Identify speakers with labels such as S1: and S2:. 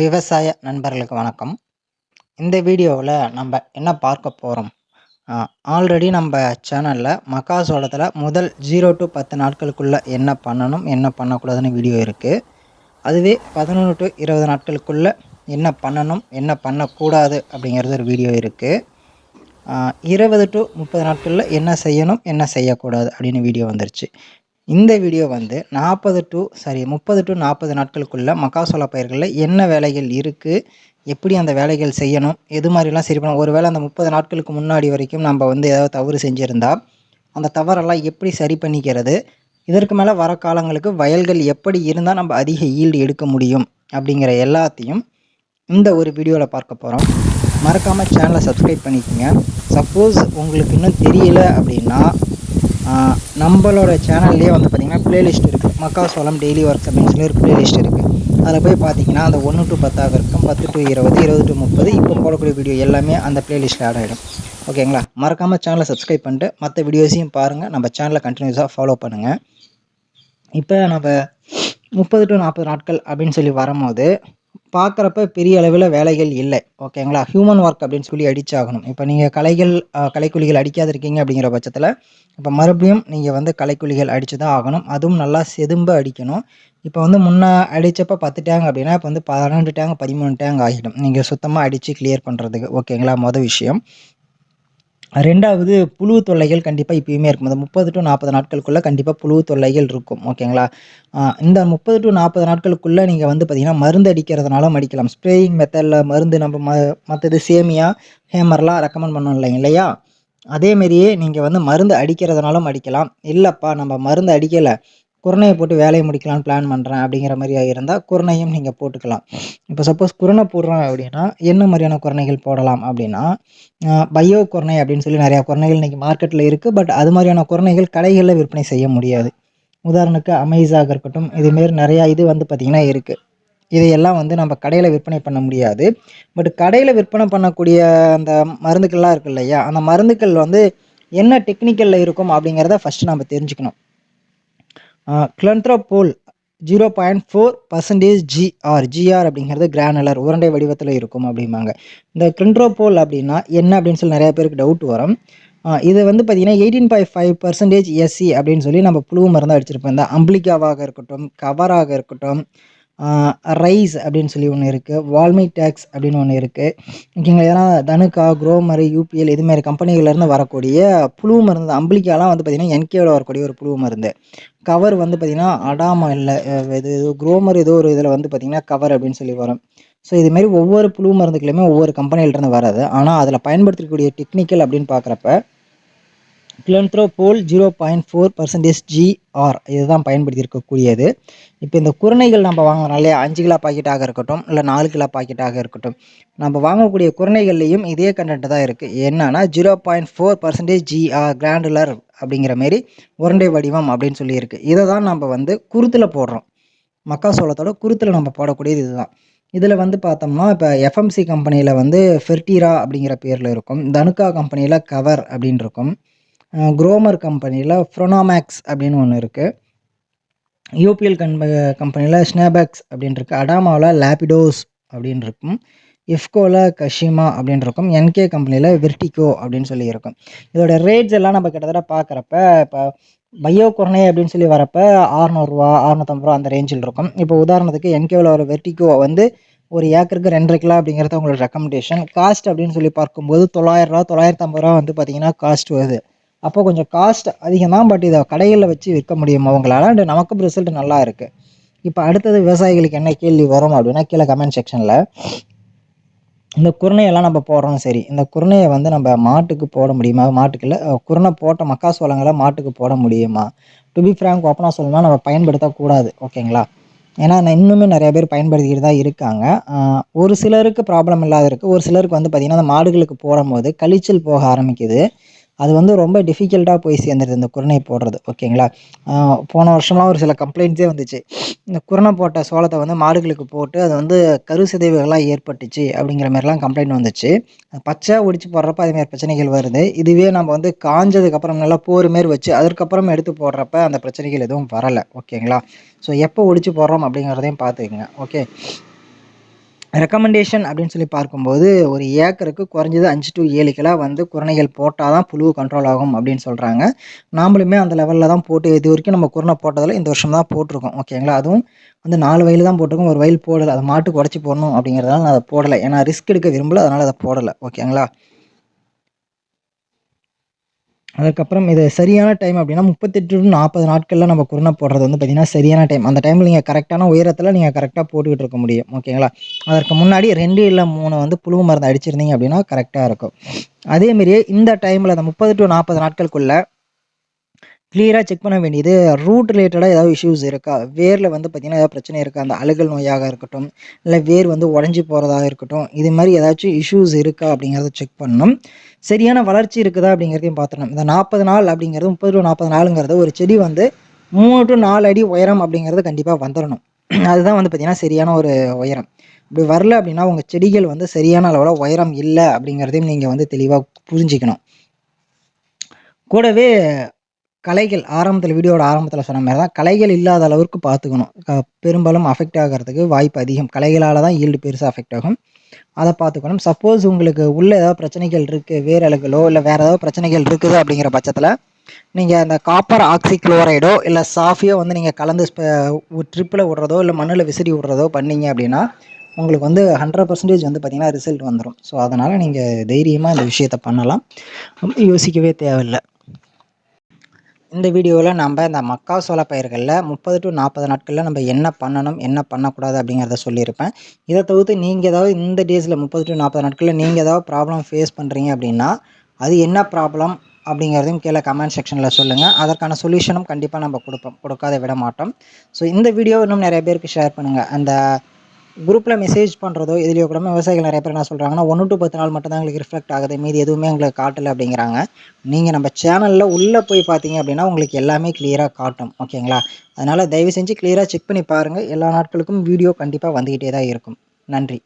S1: விவசாய நண்பர்களுக்கு வணக்கம். இந்த வீடியோவில் நம்ம என்ன பார்க்க போகிறோம் ஆல்ரெடி நம்ம சேனலில் மக்காசோளத்தில் முதல் ஜீரோ டு பத்து நாட்களுக்குள்ளே என்ன பண்ணணும் என்ன பண்ணக்கூடாதுன்னு வீடியோ இருக்குது அதுவே பதினொன்று டு இருபது நாட்களுக்குள்ளே என்ன பண்ணணும் என்ன பண்ணக்கூடாது அப்படிங்கிறது ஒரு வீடியோ இருக்குது இருபது டு முப்பது நாட்களில் என்ன செய்யணும் என்ன செய்யக்கூடாது அப்படின்னு வீடியோ வந்துருச்சு. இந்த வீடியோ வந்து நாற்பது டு சாரி முப்பது டு நாற்பது நாட்களுக்குள்ள மக்காசோள பயிர்களில் என்ன வேலைகள் இருக்குது எப்படி அந்த வேலைகள் செய்யணும்? எது மாதிரிலாம் சரி பண்ணணும்? ஒருவேளை அந்த முப்பது நாட்களுக்கு முன்னாடி வரைக்கும் நம்ம வந்து ஏதாவது தவறு செஞ்சுருந்தா அந்த தவறெல்லாம் எப்படி சரி பண்ணிக்கிறது? இதற்கு மேலே வர காலங்களுக்கு வயல்கள் எப்படி இருந்தால் நம்ம அதிக ஈல்டு எடுக்க முடியும்? அப்படிங்கிற எல்லாத்தையும் இந்த ஒரு வீடியோவில் பார்க்க போகிறோம் மறக்காமல் சேனலை சப்ஸ்கிரைப் பண்ணிக்கோங்க. சப்போஸ் உங்களுக்கு இன்னும் தெரியல அப்படின்னா நம்மளோட சேனல்லே வந்து பார்த்திங்கன்னா ப்ளேலிஸ்ட் இருக்குது மக்காசோளம் டெய்லி ஒர்க் அப்படின்னு சொல்லி ஒரு ப்ளேலிஸ்ட் இருக்குது அதில் போய் பார்த்தீங்கன்னா அந்த ஒன்று டு பத்தாக இருக்கும் பத்து டு இருபது இருபது டு முப்பது இப்போ போடக்கூடிய வீடியோ எல்லாமே அந்த ப்ளேலிஸ்ட்டில் ஆட் ஆகிடும் ஓகேங்களா மறக்காமல் சேனலை சப்ஸ்கிரைப் பண்ணிட்டு மற்ற வீடியோஸையும் பாருங்கள் நம்ம சேனலை கண்டினியூஸாக ஃபாலோ பண்ணுங்கள் இப்போ நம்ம முப்பது டு நாற்பது நாட்கள் அப்படின்னு சொல்லி வரும்போது பார்க்குறப்ப பெரிய அளவில் வேலைகள் இல்லை. ஓகேங்களா ஹியூமன் ஒர்க் அப்படின்னு சொல்லி அடிச்சாகணும். இப்போ நீங்கள் கலைகள் கலைக்குழிகள் அடிக்காது இருக்கீங்க அப்படிங்கிற பட்சத்தில் இப்போ மறுபடியும் நீங்கள் வந்து கலைக்குழிகள் அடித்து தான் ஆகணும். அதுவும் நல்லா செதும்ப அடிக்கணும். இப்போ வந்து முன்னே அடித்தப்போ பத்து டேங்க் அப்படின்னா இப்போ வந்து பன்னெண்டு டேங்க் பதிமூணு டேங்க் ஆகிடும். நீங்கள் சுத்தமாக அடித்து கிளியர் பண்ணுறதுக்கு ஓகேங்களா மொதல் விஷயம். ரெண்டாவது புழு தொல்லைகள் கண்டிப்பாக இப்பயுமே இருக்கும். அந்த முப்பது டு நாற்பது நாட்களுக்குள்ளே கண்டிப்பாக புழு தொல்லைகள் இருக்கும். ஓகேங்களா? இந்த முப்பது டு நாற்பது நாட்களுக்குள்ளே நீங்கள் வந்து பார்த்திங்கன்னா மருந்து அடிக்கிறதுனாலும் அடிக்கலாம். ஸ்ப்ரேயிங் மெத்தடில் மருந்து நம்ம ம மற்றது சேமியா ஹேமர்லாம் ரெக்கமெண்ட் பண்ணோம் இல்லைங்க இல்லையா? அதேமாரியே நீங்கள் வந்து மருந்து அடிக்கிறதுனாலும் அடிக்கலாம். இல்லைப்பா நம்ம மருந்து அடிக்கலை. குருணையை போட்டு வேலையை முடிக்கலாம்னு பிளான் பண்ணுறேன் அப்படிங்கிற மாதிரி இருந்தால் குருணையும் நீங்கள் போட்டுக்கலாம். இப்போ சப்போஸ் குருணை போடுறோம் அப்படின்னா என்ன மாதிரியான குரணைகள் போடலாம் அப்படின்னா பயோ குருணை அப்படின்னு சொல்லி நிறையா குருணைகள் இன்றைக்கி மார்க்கெட்டில் இருக்குது பட் அது மாதிரியான குரணைகள் கடைகளில் விற்பனை செய்ய முடியாது. உதாரணத்துக்கு அமேசாக இருக்கட்டும் இதுமாரி நிறையா இது வந்து பார்த்திங்கன்னா இருக்குது இதையெல்லாம் வந்து நம்ம கடையில் விற்பனை பண்ண முடியாது. பட் கடையில் விற்பனை பண்ணக்கூடிய அந்த மருந்துக்கள்லாம் இருக்கு இல்லையா? அந்த மருந்துக்கள் வந்து என்ன டெக்னிக்கலில் இருக்கும் அப்படிங்கிறத ஃபஸ்ட்டு நம்ம தெரிஞ்சுக்கணும். கிளன்த்ரோபோல் zero point four percentage GR GR அப்படிங்கிறது கிரானுலர் உருண்டை வடிவத்தில் இருக்கும் அப்படிம்பாங்க. இந்த கிளன்ட்ரோபோல் அப்படின்னா என்ன அப்படின்னு சொல்லி நிறைய பேருக்கு டவுட் வரும். இது வந்து பார்த்திங்கன்னா eighteen point five percentage SC அப்படின்னு சொல்லி நம்ம புழு மருந்து அடிச்சிருப்போம். இந்த அம்பிளிகாவாக இருக்கட்டும் கவராக இருக்கட்டும் ரைஸ் அப்படின்னு சொல்லி ஒன்று இருக்குது வால்மி டேக்ஸ் அப்படின்னு ஒன்று இருக்குது ஓகேங்களா? ஏன்னா தனுக்கா குரோமரு யூபிஎல் இதுமாரி கம்பெனிகள்லேருந்து வரக்கூடிய புழு மருந்து அம்பளிக்காலாம் வந்து பார்த்திங்கன்னா என்கேவில் வரக்கூடிய ஒரு புழு மருந்து. கவர் வந்து பார்த்திங்கன்னா அடாமா இல்லை இது குரோமர் ஏதோ ஒரு இதில் வந்து பார்த்திங்கன்னா கவர் அப்படின்னு சொல்லி வரும். ஸோ இதுமாரி ஒவ்வொரு புழு மருந்துக்குலையுமே ஒவ்வொரு கம்பெனியிலிருந்து வராது. ஆனால் அதில் பயன்படுத்தக்கூடிய டெக்னிக்கல் அப்படின்னு பார்க்குறப்ப போல் zero point four percentage GR இதுதான் பயன்படுத்தி இருக்கக்கூடியது இப்போ இந்த குருணைகள் நம்ம வாங்குறோம் இல்லையா? அஞ்சு கிலோ பாக்கெட்டாக இருக்கட்டும் இல்லை நாலு கிலோ பாக்கெட்டாக இருக்கட்டும். நம்ம வாங்கக்கூடிய குரணைகள்லேயும் இதே கண்டென்ட் தான் இருக்குது என்னன்னா zero point four percentage GR granular அப்படிங்கிற மாரி உருண்டை வடிவம் அப்படின்னு சொல்லி இருக்குது இதை தான் நம்ம வந்து குருத்தில் போடுறோம். மக்காசோளத்தோட குருத்தில் நம்ம போடக்கூடியது இதுதான். இதில் வந்து பார்த்தோம்னா இப்போ எஃப்எம்சி கம்பெனியில் வந்து ஃபெர்டிரா அப்படிங்கிற பேரில் இருக்கும். தனுக்கா கம்பெனியில் கவர் அப்படின்னு இருக்கும். குரோமர் கம்பெனியில் ஃப்ரோனாமேக்ஸ் அப்படின்னு ஒன்று இருக்குது யூபிஎல் கம்ப கம்பெனியில் ஸ்னேபேக்ஸ் அப்படின்னு இருக்குது அடாமாவில் லேபிடோஸ் அப்படின்னு இருக்கும். இஃப்கோவில் கஷிமா அப்படின்னு இருக்கும். என்கே கம்பெனியில் விர்டிகோ அப்படின்னு சொல்லி இருக்கும். இதோட ரேட்ஸ் எல்லாம் நம்ம கிட்டத்தட்ட பார்க்குறப்ப இப்போ பையோ குரணை அப்படின்னு சொல்லி வரப்போ ஆறுநூறுவா அறுநூத்தம்பது ரூபா அந்த ரேஞ்சில் இருக்கும். இப்போ உதாரணத்துக்கு என்கேவில் ஒரு வெர்டிகோ வந்து ஒரு ஏக்கருக்கு ரெண்டரை கிலோ அப்படிங்கிறது உங்களோட ரெக்கமெண்டேஷன் காஸ்ட் அப்படின்னு சொல்லி பார்க்கும்போது தொள்ளாயிரரூவா தொள்ளாயிரத்து ஐம்பது ரூபா வந்து பார்த்திங்கன்னா காஸ்ட் வருது. அப்போ கொஞ்சம் காஸ்ட் அதிகம் தான் பட் இதை கடைகளில் வச்சு விற்க முடியும்? அவங்களால அண்ட் நமக்கும் ரிசல்ட் நல்லா இருக்குது இப்போ அடுத்தது விவசாயிகளுக்கு என்ன கேள்வி வரும் அப்படின்னா கீழே கமெண்ட் செக்ஷனில் இந்த குருணையெல்லாம் நம்ம போடுறோம் சரி. இந்த குருணையை வந்து நம்ம மாட்டுக்கு போட முடியுமா? மாட்டுக்கு இல்லை குருணை போட்ட மக்காசோளங்களை மாட்டுக்கு போட முடியுமா? டு பி ஃப்ரேங்க் ஓப்பனாக சொல்லணும்னா நம்ம பயன்படுத்தக்கூடாது ஓகேங்களா? ஏன்னா இன்னுமே நிறைய பேர் பயன்படுத்திக்கிட்டு தான் இருக்காங்க. ஒரு சிலருக்கு ப்ராப்ளம் இல்லாத இருக்குது ஒரு சிலருக்கு வந்து பார்த்திங்கன்னா அந்த மாடுகளுக்கு போடும்போது கழிச்சல் போக ஆரம்பிக்குது. அது வந்து ரொம்ப டிஃபிகல்ட்டாக போய் சேர்ந்துருது இந்த குருணை போடுறது ஓகேங்களா போன வருஷம்லாம் ஒரு சில கம்ப்ளைண்ட்ஸே வந்துச்சு. இந்த குருணை போட்ட சோளத்தை வந்து மாடுகளுக்கு போட்டு அது வந்து கரு சிதைவுகள்லாம் ஏற்பட்டுச்சு அப்படிங்கிற மாதிரிலாம் கம்ப்ளைண்ட் வந்துச்சு. பச்சை ஒடிச்சு போடுறப்ப அதுமாரி பிரச்சனைகள் வருது. இதுவே நம்ம வந்து காஞ்சதுக்கப்புறம் நல்லா போர் மாரி வச்சு அதுக்கப்புறம் எடுத்து போடுறப்ப அந்த பிரச்சனைகள் எதுவும் வரலை ஓகேங்களா ஸோ எப்போ ஒடிச்சு போடுறோம் அப்படிங்கிறதையும் பார்த்துக்குங்க ஓகே ரெக்கமெண்டேஷன் அப்படின்னு சொல்லி பார்க்கும்போது ஒரு ஏக்கருக்கு குறைஞ்சது அஞ்சு டு ஏழு கிலோ வந்து குரணைகள் போட்டால் தான் புழு கண்ட்ரோல் ஆகும் அப்படின்னு சொல்கிறாங்க நாமளுமே அந்த லெவலில் தான் போட்டு இது வரைக்கும் நம்ம குரணை போட்டதில் இந்த வருஷம் தான் போட்டிருக்கோம். ஓகேங்களா அதுவும் வந்து நாலு வயல் தான் போட்டிருக்கோம் ஒரு வயல் போடலை. அது மாட்டுக்கு உடச்சி போடணும் அப்படிங்கிறதுனால நான் அதை போடலை. ஏன்னா ரிஸ்க் எடுக்க விரும்பல அதனால் அதை போடலை. ஓகேங்களா அதுக்கப்புறம் இது சரியான டைம் அப்படின்னா முப்பத்தெட்டு டு நாற்பது நாட்களில் நம்ம குருணை போடுறது வந்து பார்த்திங்கன்னா சரியான டைம் அந்த டைமில் நீங்கள் கரெக்டான உயரத்தில் நீங்கள் கரெக்டாக போட்டுக்கிட்டு இருக்க முடியும். ஓகேங்களா அதற்கு முன்னாடி ரெண்டு இல்லை மூணு வந்து புழு மருந்து அடிச்சிருந்தீங்க அப்படின்னா கரெக்டாக இருக்கும். அதேமாரியே இந்த டைமில் அந்த முப்பது டு நாற்பது நாட்களுக்குள்ளே கிளியராக செக் பண்ண வேண்டியது ரூட் ரிலேட்டடாக ஏதாவது இஷ்யூஸ் இருக்கா? வேரில் வந்து பார்த்திங்கன்னா ஏதாவது பிரச்சனை இருக்கா? அந்த அழுகல் நோயாக இருக்கட்டும் இல்லை வேர் வந்து உடஞ்சி போகிறதாக இருக்கட்டும் இது மாதிரி ஏதாச்சும் இஷ்யூஸ் இருக்கா அப்படிங்கிறத செக் பண்ணணும். சரியான வளர்ச்சி இருக்குதா அப்படிங்கிறதையும் பார்த்துடணும். இந்த நாற்பது நாள் அப்படிங்கிறது முப்பது டு நாற்பது நாளுங்கிறது ஒரு செடி வந்து மூணு டு நாலு அடி உயரம் அப்படிங்கிறது கண்டிப்பாக வந்துடணும் அதுதான் வந்து பார்த்திங்கன்னா சரியான ஒரு உயரம். இப்படி வரல அப்படின்னா உங்கள் செடிகள் வந்து சரியான அளவில் உயரம் இல்லை அப்படிங்கிறதையும் நீங்கள் வந்து தெளிவாக புரிஞ்சிக்கணும். கூடவே கலைகள் ஆரம்பத்தில் வீடியோட ஆரம்பத்தில் சொன்ன மாதிரி தான் கலைகள் இல்லாத அளவுக்கு பார்த்துக்கணும். பெரும்பாலும் அஃபெக்ட் ஆகிறதுக்கு வாய்ப்பு அதிகம். கலைகளால் தான் ஈல்டு பெருசாக அஃபெக்ட் ஆகும். அதை பார்த்துக்கணும். சப்போஸ் உங்களுக்கு உள்ள ஏதாவது பிரச்சனைகள் இருக்குது வேறு அழுகலோ இல்லை வேறு ஏதாவது பிரச்சனைகள் இருக்குது அப்படிங்கிற பட்சத்தில் நீங்கள் அந்த காப்பர் ஆக்சி குளோரைடோ இல்லை சாஃபியோ வந்து நீங்கள் கலந்து ட்ரிப்பில் விட்றதோ இல்லை மண்ணில் விசிறி விட்றதோ பண்ணீங்க அப்படின்னா உங்களுக்கு வந்து ஹண்ட்ரட் பர்சன்டேஜ் வந்து பார்த்திங்கன்னா ரிசல்ட் வந்துடும் ஸோ அதனால் நீங்கள் தைரியமாக இந்த விஷயத்த பண்ணலாம். யோசிக்கவே தேவையில்லை. இந்த வீடியோவில் நம்ம இந்த மக்காசோள பயிர்களில் முப்பது டு நாற்பது நாட்களில் நம்ம என்ன பண்ணணும் என்ன பண்ணக்கூடாது அப்படிங்கிறத சொல்லியிருப்பேன். இதை தவிர்த்து நீங்கள் ஏதாவது இந்த டேஸில் முப்பது டு நாற்பது நாட்களில் நீங்கள் ஏதாவது ப்ராப்ளம் ஃபேஸ் பண்ணுறீங்க அப்படின்னா அது என்ன ப்ராப்ளம் அப்படிங்கிறதையும் கீழே கமெண்ட் செக்ஷனில் சொல்லுங்கள் அதற்கான சொல்யூஷனும் கண்டிப்பாக நம்ம கொடுப்போம். கொடுக்காத விட மாட்டோம். ஸோ இந்த வீடியோ இன்னும் நிறைய பேருக்கு ஷேர் பண்ணுங்கள் அந்த குரூப்பில் மெசேஜ் பண்ணுறதோ இதுலேயோ கூட விவசாயிகள் நிறைய பேர் என்ன சொல்கிறாங்கன்னா ஒன்று டு பத்து நாள் மட்டும் தான் எங்களுக்கு ரிஃப்ளெக்ட் ஆகுது. மீதி எதுவுமே எங்களுக்கு காட்டலை அப்படிங்கிறாங்க. நீங்கள் நம்ம சேனலில் உள்ளே போய் பார்த்தீங்க அப்படின்னா உங்களுக்கு எல்லாமே கிளியராக காட்டும். ஓகேங்களா? அதனால் தயவு செஞ்சு கிளியராக செக் பண்ணி பாருங்கள் எல்லா நாட்களுக்கும் வீடியோ கண்டிப்பாக வந்துக்கிட்டே தான் இருக்கும். நன்றி.